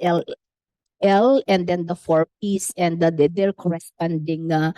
PNSL L and then the four Ps and the, the- their corresponding uh,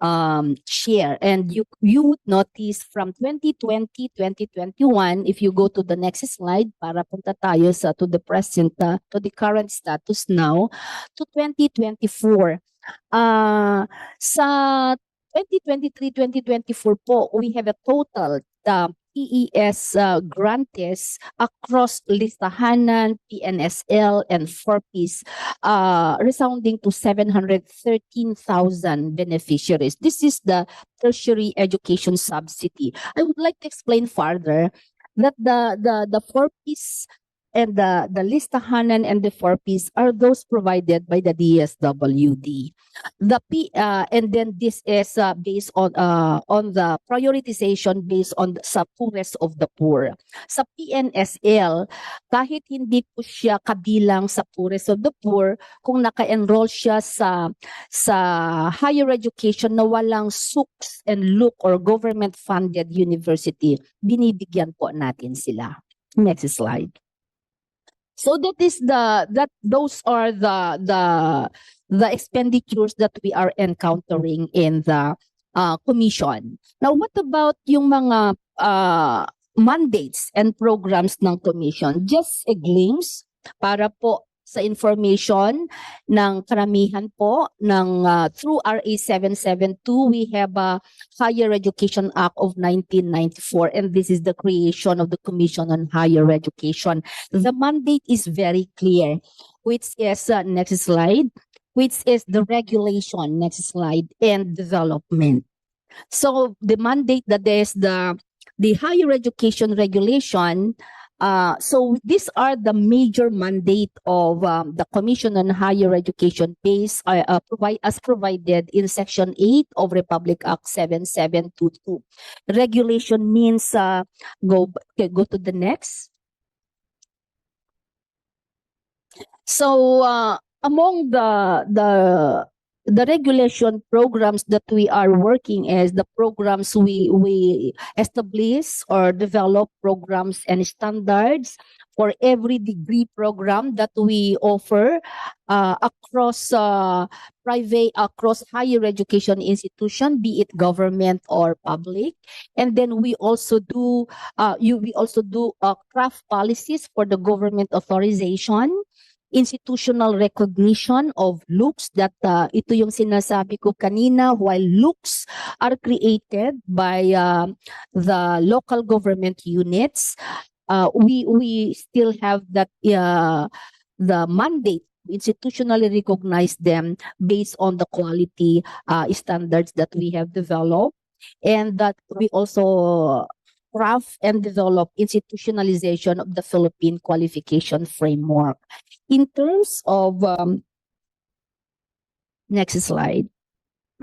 um, share. And you you would notice from 2020, 2021, if you go to the next slide, para punta tayo sa to the present, uh, to the current status now, to 2024. Uh, sa 2023-2024 po, we have a total uh, PES uh, grantees across listahanan, PNSL, and 4Ps, uh, resounding to 713,000 beneficiaries. This is the tertiary education subsidy. I would like to explain further that the the the 4Ps and the the listahanan and the 4Ps are those provided by the DSWD. The P uh, and then this is uh, based on uh, on the prioritization based on sa poorest of the poor. Sa PNSL, kahit hindi po siya kabilang sa poorest of the poor, kung naka-enroll siya sa sa higher education na walang SUCS and LUC or government funded university, binibigyan po natin sila. Next slide. So that is the that those are the the the expenditures that we are encountering in the uh, commission. Now what about yung mga uh, mandates and programs ng commission? Just a glimpse para po sa information ng karamihan po ng uh, through RA 772 we have a Higher Education Act of 1994 and this is the creation of the Commission on Higher Education the mandate is very clear, which is, uh, next slide, which is the regulation, next slide, and development. So the mandate that is the, the higher education regulation, uh, so these are the major mandate of um, the Commission on Higher Education based, uh, uh, provide, as provided in Section 8 of Republic Act 7722. Regulation means, uh, go, okay, go to the next. So uh, among the the the regulation programs that we are working as the programs we we establish or develop programs and standards for every degree program that we offer uh, across uh, private across higher education institution be it government or public. And then we also do uh, you we also do uh, craft policies for the government authorization institutional recognition of looks that uh, ito yung sinasabi ko kanina while looks are created by uh, the local government units uh, we we still have that uh, the mandate institutionally recognize them based on the quality uh, standards that we have developed. And that we also craft and develop institutionalization of the Philippine qualification framework. In terms of um, next slide.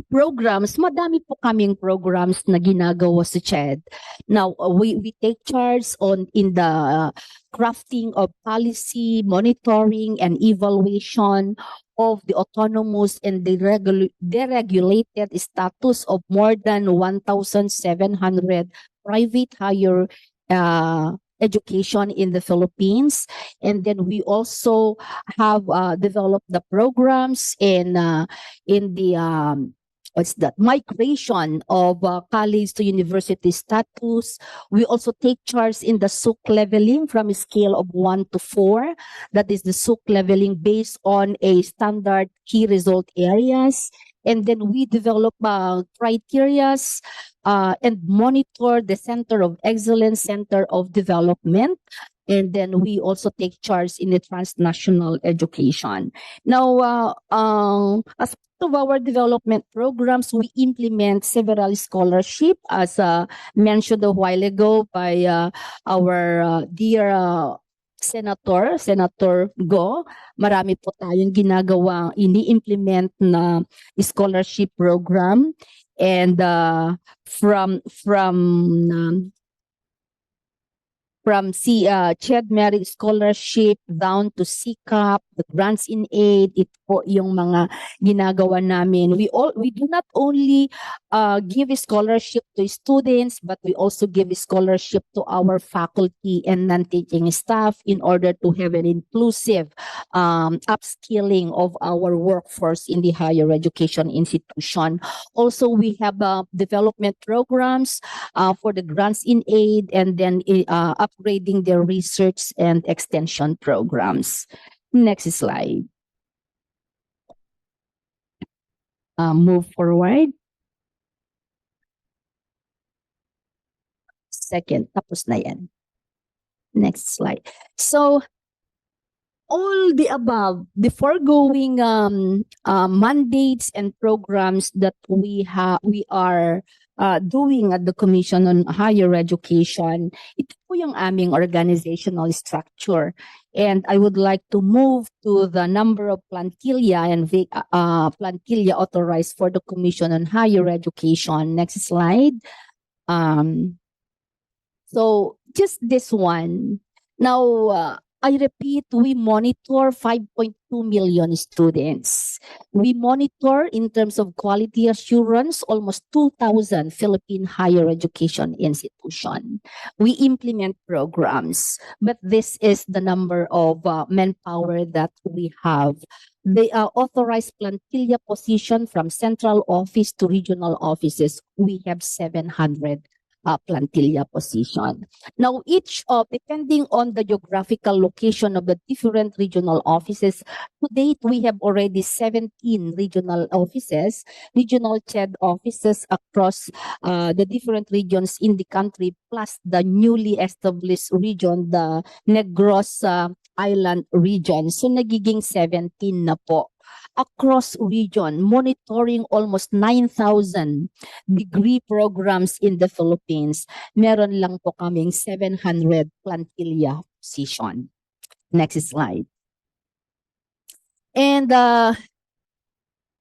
Programs, madami po kaming programs na ginagawa sa CHED. Now, uh, we, we take charge on in the uh, crafting of policy, monitoring, and evaluation of the autonomous and deregul- deregulated status of more than 1,700 private higher uh, education in the Philippines. And then we also have uh, developed the programs in uh, in the um, what's that migration of uh, college to university status. We also take charge in the SUC leveling from a scale of one to four. That is the SUC leveling based on a standard key result areas. And then we develop uh, criterias uh, and monitor the Center of Excellence, Center of Development. And then we also take charge in the transnational education. Now, uh, um, as part of our development programs, we implement several scholarship, as uh, mentioned a while ago by uh, our uh, dear uh, Senator, Senator Go. Marami po tayong ginagawang ini-implement na scholarship program and uh, from from um, from C, uh, CHED Merit Scholarship down to CCAP, the grants in aid, ito po yung mga ginagawa namin. We all, we do not only uh, give a scholarship to students, but we also give a scholarship to our faculty and non-teaching staff in order to have an inclusive um, upskilling of our workforce in the higher education institution. Also, we have uh, development programs uh, for the grants in aid and then uh, upgrading their research and extension programs. Next slide. Uh, move forward. Second, tapos na yan. Next slide. So, all the above, the foregoing um, uh, mandates and programs that we have, we are uh, doing at the Commission on Higher Education, ito po yung aming organizational structure. And I would like to move to the number of plantilla and vac- uh, plantilla authorized for the Commission on Higher Education. Next slide. Um, so just this one. Now, uh, I repeat, we monitor 5.2 million students. We monitor in terms of quality assurance almost 2,000 Philippine higher education institution. We implement programs, but this is the number of uh, manpower that we have. They are authorized plantilla position from central office to regional offices. We have 700 uh, plantilla position. Now, each of, depending on the geographical location of the different regional offices, to date, we have already 17 regional offices, regional CHED offices across uh, the different regions in the country, plus the newly established region, the Negros uh, Island region. So, nagiging 17 na po across region, monitoring almost 9,000 degree programs in the Philippines. Meron lang po kaming 700 plantilla position. Next slide. And uh,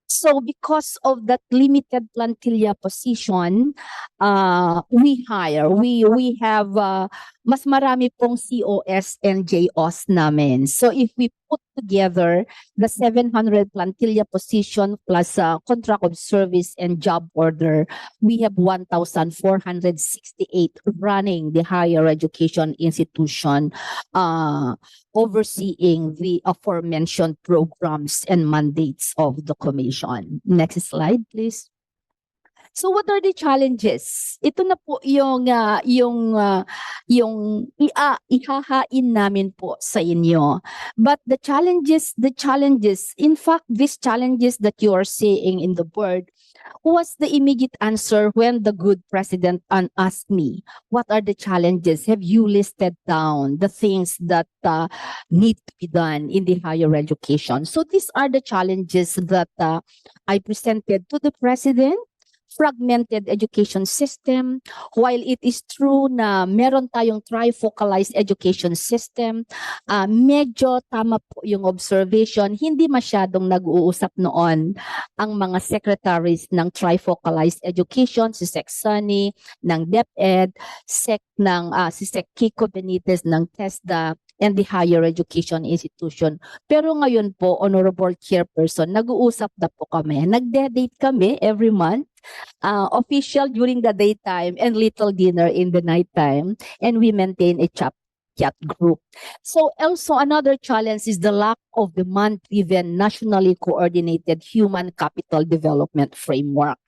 so because of that limited plantilla position, uh, we hire, we we have uh, mas marami pong COS and JOS namin. So if we put together the 700 plantilla position plus uh, contract of service and job order, we have 1,468 running the higher education institution, uh, overseeing the aforementioned programs and mandates of the commission. Next slide, please. So what are the challenges? Ito na po yung uh, yung uh, yung ia ihahain namin po sa inyo. But the challenges, the challenges, in fact, these challenges that you are seeing in the board was the immediate answer when the good president asked me, what are the challenges? Have you listed down the things that uh, need to be done in the higher education? So these are the challenges that uh, I presented to the president fragmented education system. While it is true na meron tayong trifocalized education system, uh, medyo tama po yung observation, hindi masyadong nag-uusap noon ang mga secretaries ng trifocalized education, si Sec Sunny, ng DepEd, Sec ng, uh, si Sec Kiko Benitez ng TESDA, and the higher education institution. Pero ngayon po, Honorable Chairperson, nag-uusap na po kami. Nagde-date kami every month uh, official during the daytime and little dinner in the nighttime. And we maintain a chat chat group. So also another challenge is the lack of demand-driven, nationally coordinated human capital development framework.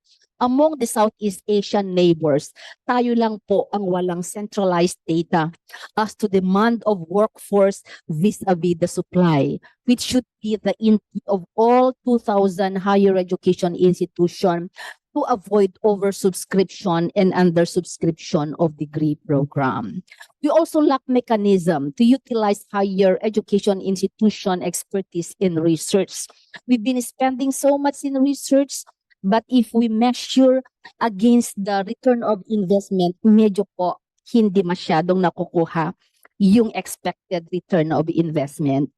Among the Southeast Asian neighbors, tayo lang po ang walang centralized data as to demand of workforce vis-a-vis the supply, which should be the intent of all 2,000 higher education institutions to avoid oversubscription and undersubscription of degree program. We also lack mechanism to utilize higher education institution expertise in research. We've been spending so much in research, but if we measure against the return of investment, medyo po hindi masyadong nakukuha yung expected return of investment.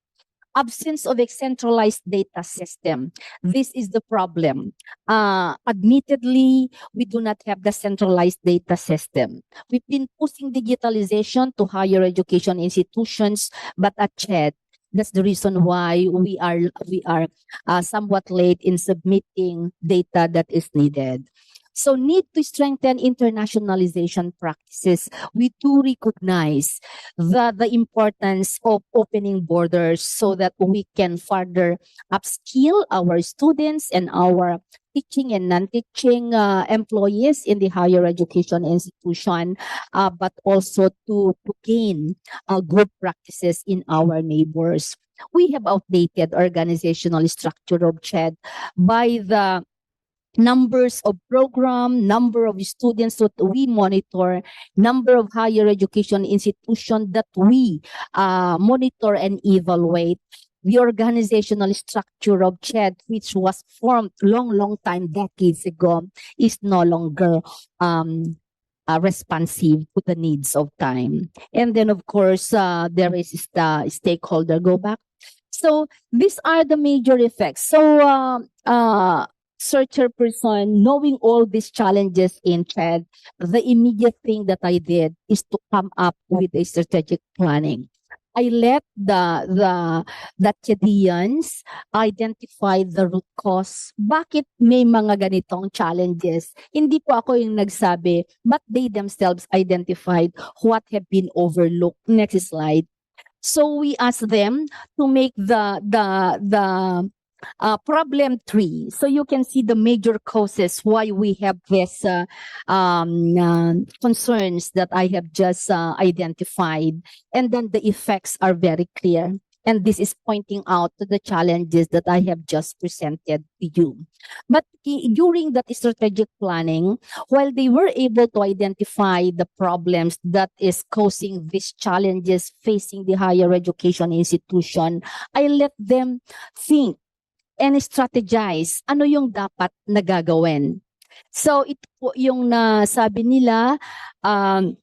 Absence of a centralized data system. This is the problem. Uh, admittedly, we do not have the centralized data system. We've been pushing digitalization to higher education institutions, but at CHED, that's the reason why we are we are uh, somewhat late in submitting data that is needed. So need to strengthen internationalization practices. We do recognize the, the importance of opening borders so that we can further upskill our students and our teaching and non-teaching uh, employees in the higher education institution, uh, but also to, to gain uh, good practices in our neighbors. We have outdated organizational structure of CHED by the numbers of program, number of students that we monitor, number of higher education institution that we uh, monitor and evaluate. The organizational structure of CHED, which was formed long, long time, decades ago, is no longer um, uh, responsive to the needs of time. And then, of course, uh, there is the stakeholder go back. So these are the major effects. So uh, uh, searcher person, knowing all these challenges in CHED, the immediate thing that I did is to come up with a strategic planning. I let the the the Chedians identify the root cause. Bakit may mga ganitong challenges? Hindi po ako yung nagsabi, but they themselves identified what have been overlooked. Next slide. So we asked them to make the the the uh, problem three. So you can see the major causes why we have this uh, um, uh, concerns that I have just uh, identified, and then the effects are very clear. And this is pointing out to the challenges that I have just presented to you. But during that strategic planning, while they were able to identify the problems that is causing these challenges facing the higher education institution, I let them think and strategize ano yung dapat na gagawin. So ito po yung nasabi nila um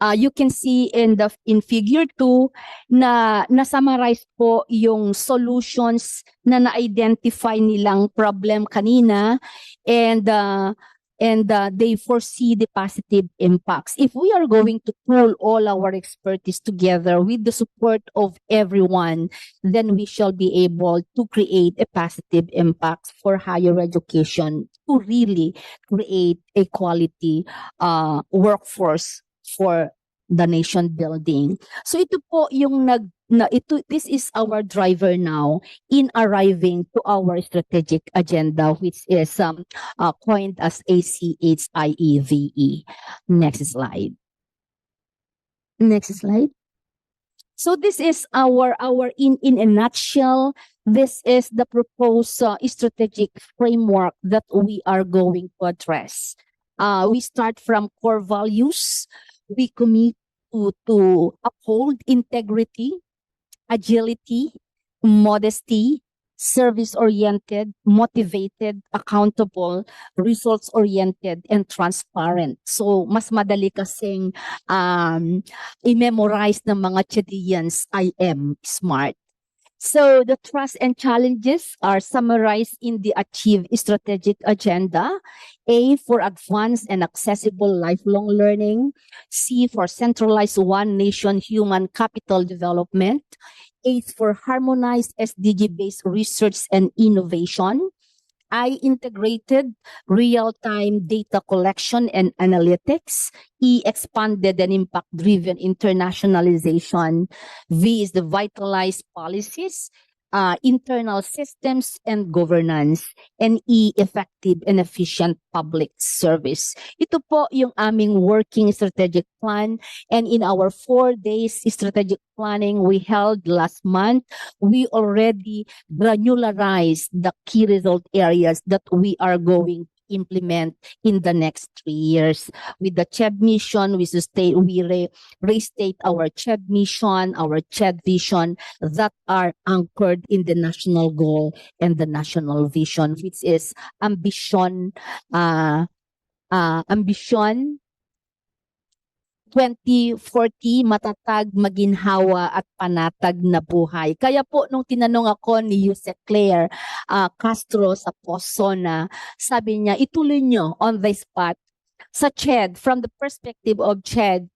uh, you can see in the in figure 2 na na-summarize po yung solutions na na-identify nilang problem kanina and uh, and uh, they foresee the positive impacts. If we are going to pull all our expertise together with the support of everyone, then we shall be able to create a positive impact for higher education to really create a quality uh, workforce for the nation building. So ito po yung nag na ito this is our driver now in arriving to our strategic agenda which is um uh, coined as ACHIEVE. Next slide. Next slide. So this is our our in in a nutshell this is the proposed uh, strategic framework that we are going to address. Uh, we start from core values. We commit to, to uphold integrity, agility, modesty, service-oriented, motivated, accountable, results-oriented, and transparent. So, mas madali kasing um, i-memorize ng mga Chadians, I am smart. So the trust and challenges are summarized in the Achieve Strategic Agenda. A for advanced and accessible lifelong learning. C for centralized one nation human capital development. A for harmonized SDG-based research and innovation. I integrated real-time data collection and analytics. E expanded and impact-driven internationalization. V is the vitalized policies, uh, internal systems and governance. And E, effective and efficient public service. Ito po yung aming working strategic plan. And in our four days strategic planning we held last month, we already granularized the key result areas that we are going implement in the next three years. With the CHED mission, we sustain, we re, restate our CHED mission, our CHED vision that are anchored in the national goal and the national vision, which is ambition, uh, uh, ambition, 2040 matatag, maginhawa at panatag na buhay. Kaya po nung tinanong ako ni Yusek Claire ah, Castro sa Pozona, sabi niya ituloy nyo on the spot sa CHED from the perspective of CHED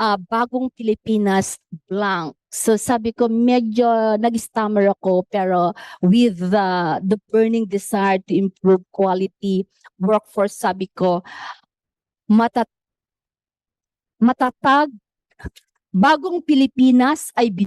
ah, bagong Pilipinas blank. So sabi ko medyo nag-stammer ako pero with the the burning desire to improve quality workforce sabi ko matat matatag bagong Pilipinas ay